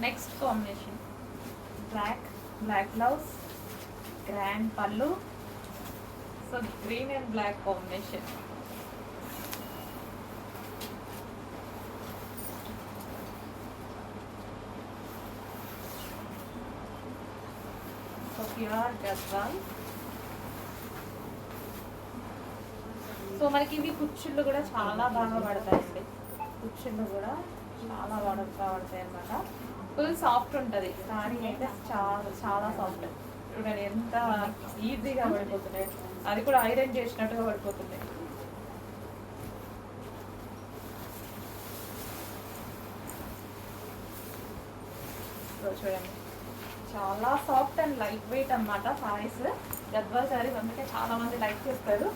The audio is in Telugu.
Next combination black black blouse grand pallu so green and black combination so pure Gadwal so మనకి ఇవి కుర్చీలు కూడా చాలా బాగా పడతాయండి. కుర్చీలు కూడా చాలా బాగా పడతాయి అన్నమాట ఫుల్ సాఫ్ట్ ఉంటుంది. సారీ అయితే చాలా చాలా సాఫ్ట్. చూడండి ఎంత ఈజీగా పడిపోతున్నాయి. అది కూడా ఐరన్ చేసినట్టుగా పడిపోతుంది చూడండి. చాలా సాఫ్ట్ అండ్ లైట్ వెయిట్ అన్నమాట సారీస్ గద్వాల్ సారీస్ అందుకే చాలా మంది లైక్ చేస్తారు.